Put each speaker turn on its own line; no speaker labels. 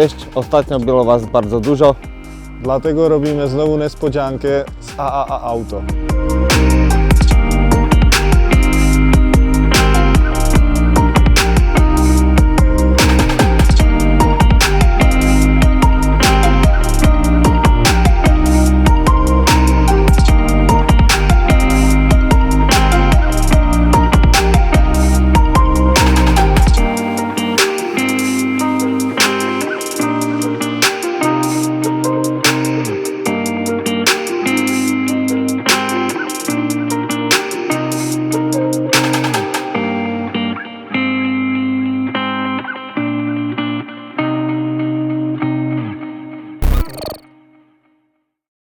Cześć, ostatnio było Was bardzo dużo.
Dlatego robimy znowu niespodziankę z AAA Auto.